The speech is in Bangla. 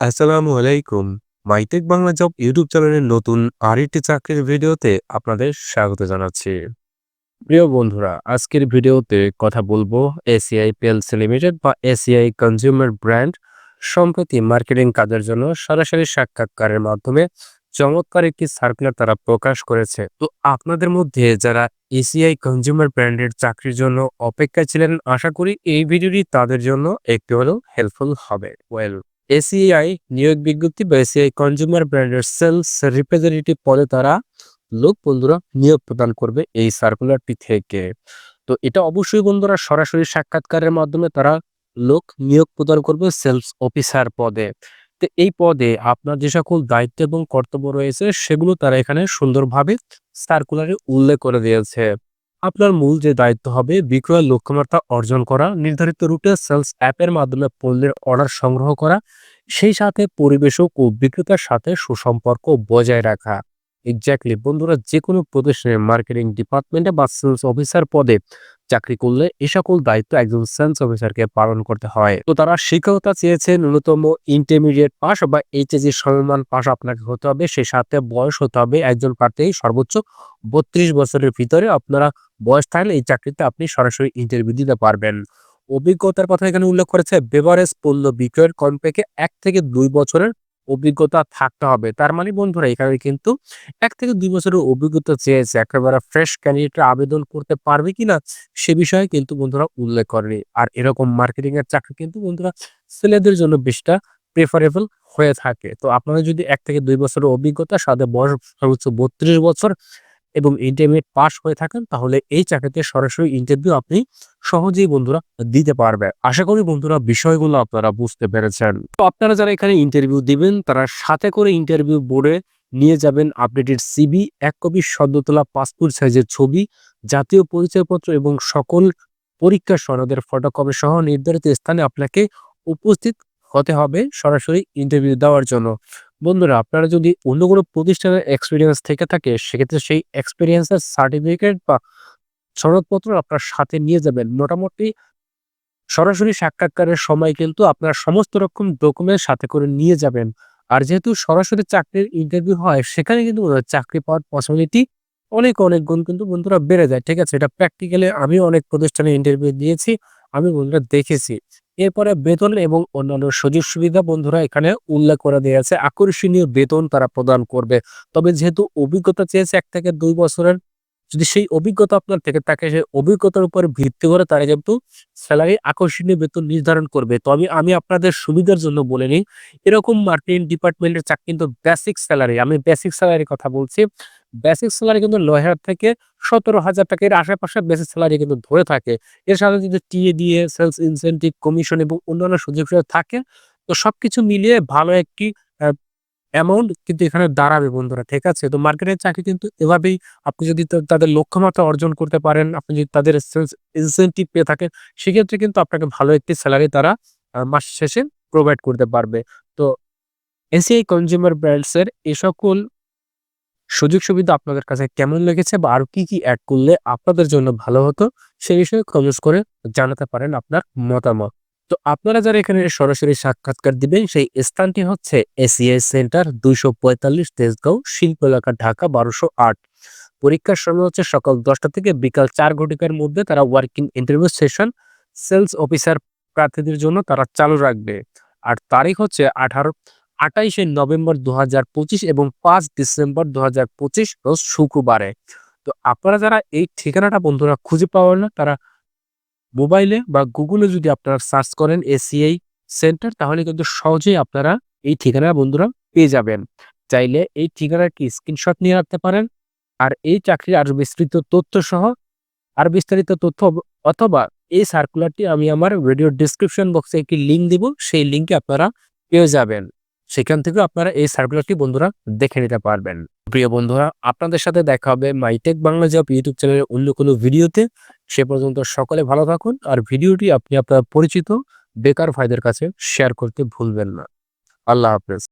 আসসালামু আলাইকুম। মাইটেক বাংলা জব ইউটিউব চ্যানেলের নতুন আরেকটি চাকরির ভিডিওতে আপনাদের স্বাগত জানাচ্ছি। প্রিয় বন্ধুরা, আজকের ভিডিওতে কথা বলব এসিআই পেলস লিমিটেড বা এসিআই কনজিউমার ব্র্যান্ড। সম্প্রতি মার্কেটিং কাজের জন্য সরাসরি সাক্ষাৎকারের মাধ্যমে চমৎকার একটি সার্কুলার তারা প্রকাশ করেছে। তো আপনাদের মধ্যে যারা এসিআই কনজিউমার ব্র্যান্ডের চাকরির জন্য অপেক্ষায় ছিলেন, আশা করি এই ভিডিওটি তাদের জন্য একটু হলেও হেল্পফুল হবে। ওয়েল এসিআই নিয়োগ বিজ্ঞপ্তি বা এসিআই কনজিউমার ব্র্যান্ডের সেলস রিপ্রেজেন্টেটিভ পদে তারা লোক বন্ধুরা নিয়োগ প্রদান করবে এই সার্কুলারটি থেকে। তো এটা অবশ্যই বন্ধুরা সরাসরি সাক্ষাৎকারের মাধ্যমে তারা লোক নিয়োগ প্রদান করবে সেলস অফিসার পদে। তো এই পদে আপনার যে সকল দায়িত্ব এবং কর্তব্য রয়েছে সেগুলো তারা এখানে সুন্দরভাবে সার্কুলারে উল্লেখ করে দিয়েছে। আপনার মূল যে দায়িত্ব হবে বিক্রয়ের লক্ষ্যমাত্রা অর্জন করা, নির্ধারিত রুটে সেলস অ্যাপের মাধ্যমে পণ্যের অর্ডার সংগ্রহ করা, সেই সাথে পরিবেশক ও বিক্রেতার সাথে সুসম্পর্ক বজায় রাখা। এক্স্যাক্টলি বন্ধুরা যে কোনো প্রতিষ্ঠানের মার্কেটিং ডিপার্টমেন্টে বা সেলস অফিসার পদে চাকরি করলে এ সকল দায়িত্ব একজন সেলস অফিসারকে পালন করতে হয়। তো তারা শিক্ষকতা চেয়েছে ন্যূনতম ইন্টারমিডিয়েট পাস বা এইচএসি সমমান পাস আপনাকে হতে হবে। সেই সাথে বয়স হতে হবে, একজন প্রার্থী সর্বোচ্চ বত্রিশ বছরের ভিতরে আপনারা বয়স থাকলে এই চাকরিতে আপনি সরাসরি ইন্টারভিউ দিতে পারবেন। অভিজ্ঞতার কথা এখানে উল্লেখ করেছে বেভারেজ পণ্য বিক্রয়ের কমপেক্ষে এক থেকে দুই বছরের অভিজ্ঞতা থাকতে হবে। তার মানে বন্ধুরা, এখানে কিন্তু এক থেকে দুই বছরের অভিজ্ঞতা চেয়েছে। একেবারে ফ্রেশ ক্যান্ডিডেট আবেদন করতে পারবে কিনা, সে বিষয়ে কিন্তু বন্ধুরা উল্লেখ করেনি। আর এরকম মার্কেটিং এর চাকরি কিন্তু বন্ধুরা ছেলেদের জন্য বেশটা প্রেফারেবল হয়ে থাকে। তো আপনারা যদি এক থেকে দুই বছরের অভিজ্ঞতা, সাথে বয়স সর্বোচ্চ বত্রিশ বছর এবং ইন্টারমিডিয়েট পাস হয়ে থাকেন, তাহলে এই চাকরিতে সরাসরি ইন্টারভিউ আপনি সহজেই বন্ধুরা দিতে পারবে। আশা করি বন্ধুরা বিষয়গুলো আপনারা বুঝতে পেরেছেন। তো আপনারা যারা এখানে ইন্টারভিউ দিবেন, তারা সাথে করে ইন্টারভিউ বোর্ডে নিয়ে যাবেন আপডেটেড সিবি এক কপি সদ্যতলা পাসপোর্ট সাইজের ছবি, জাতীয় পরিচয়পত্র এবং সকল পরীক্ষা সনদের ফটোকপি সহ নির্ধারিত স্থানে আপনাকে উপস্থিত হতে হবে সরাসরি ইন্টারভিউ দেওয়ার জন্য। বন্ধুরা, আপনারা যদি অন্য কোনো প্রতিষ্ঠানের এক্সপিরিয়েন্স থেকে থাকে, সেক্ষেত্রে সেই এক্সপিরিয়েন্সের সার্টিফিকেট বা সনদপত্র আপনার সাথে নিয়ে যাবেন। মোটামুটি সরাসরি সাক্ষাৎকারের সময় কিন্তু আপনার সমস্ত রকম ডকুমেন্ট সাথে করে নিয়ে যাবেন। আর যেহেতু সরাসরি চাকরির ইন্টারভিউ হয়, সেখানে কিন্তু চাকরি পাওয়ার পসিবিলিটি অনেক অনেক গুণ কিন্তু বন্ধুরা বেড়ে যায়। ঠিক আছে? এটা প্র্যাকটিক্যালি আমি অনেক প্রতিষ্ঠানে ইন্টারভিউ দিয়েছি, আমি বন্ধুরা দেখেছি। এরপরে বেতন এবং অন্যান্য সুযোগ সুবিধা বন্ধুরা এখানে উল্লেখ করে দিয়েছে আকর্ষণীয় বেতন তারা প্রদান করবে। তবে যেহেতু অভিজ্ঞতা চেয়েছে, এক থেকে দুই বছরের যদি সেই অভিজ্ঞতা আপনার থেকে থাকে, সেই অভিজ্ঞতার উপর ভিত্তি করে তারা কিন্তু স্যালারি আকর্ষণীয় বেতন নির্ধারণ করবে। তো আমি আপনাদের সুবিধার জন্য বলে নিই, এরকম মার্কেটিং ডিপার্টমেন্টের চাকরি কিন্তু বেসিক স্যালারি আমি বেসিক স্যালারির কথা বলছি। বেসিক স্যালারি কিন্তু নয় হাজার থেকে সতেরো হাজার টাকা, এর আশেপাশে বেসিক স্যালারি কিন্তু ধরে থাকে। এর সাথে যদি টিএ দিয়ে সেলস ইনসেন্টিভ কমিশন এবং অন্যান্য সুযোগ সুবিধা থাকে। তো সবকিছু মিলিয়ে ভালো একটি অ্যামাউন্ট কিন্তু এখানে দাঁড়াবে বন্ধুরা, ঠিক আছে? তো মার্কেটের চাকরি কিন্তু এভাবেই আপনি যদি তাদের লক্ষ্যমাত্রা অর্জন করতে পারেন, আপনি যদি তাদের ইনসেন্টিভ পেয়ে থাকেন, সেক্ষেত্রে কিন্তু আপনাকে ভালো একটি স্যালারি তারা মাস শেষে প্রোভাইড করতে পারবে। তো এসিআই কনজিউমার ব্র্যান্ডসের এ সকল সুযোগ সুবিধা আপনাদের কাছে কেমন লেগেছে বা আরও কি কি অ্যাড করলে আপনাদের জন্য ভালো হতো, সে বিষয়ে কমেন্টস করে জানাতে পারেন আপনার মতামত। তো আপনারা যারা এখানে সরাসরি সাক্ষাৎকার দিবেন, সেই স্থানটি হচ্ছে এসিআই সেন্টার দুইশো পঁয়তাল্লিশ তেজগাঁও, শিল্প এলাকা, ঢাকা, বারোশো আট। পরীক্ষার সময় হচ্ছে সকাল দশটা থেকে বিকাল চার ঘটিকার মধ্যে তারা working interview session sales officer প্রার্থীদের জন্য তারা চালু রাখবে। আর তারিখ হচ্ছে আঠারো, আঠাইশে নভেম্বর দু হাজার পঁচিশ এবং পাঁচ ডিসেম্বর দু হাজার পঁচিশ, রোজ শুক্রবারে। তো আপনারা যারা এই ঠিকানাটা বন্ধুরা খুঁজে পাওয়ার না, তারা মোবাইলে বা গুগলে যদি আপনারা সার্চ করেন এসিআই সেন্টার, তাহলে কিন্তু সহজেই আপনারা এই ঠিকানা বন্ধুরা পেয়ে যাবেন। চাইলে এই ঠিকানার কি স্ক্রিনশট নিয়ে রাখতে পারেন। আর এই চাকরির আরও বিস্তৃত তথ্য সহ, আর বিস্তারিত তথ্য অথবা এই সার্কুলারটি আমি আমার ভিডিও ডিসক্রিপশন বক্সে একটি লিঙ্ক দিব, সেই লিঙ্কে আপনারা পেয়ে যাবেন। সেখান থেকে আপনারা এই সার্কুলারটি বন্ধুরা দেখে নিতে পারবেন। প্রিয় বন্ধুরা, আপনাদের সাথে দেখা হবে মাইটেক বাংলা জব ইউটিউব চ্যানেলের অন্য কোনো ভিডিওতে। সে পর্যন্ত সকলে ভালো থাকুন আর ভিডিওটি আপনি আপনার পরিচিত বেকার ভাইদের কাছে শেয়ার করতে ভুলবেন না। আল্লাহ হাফেজ।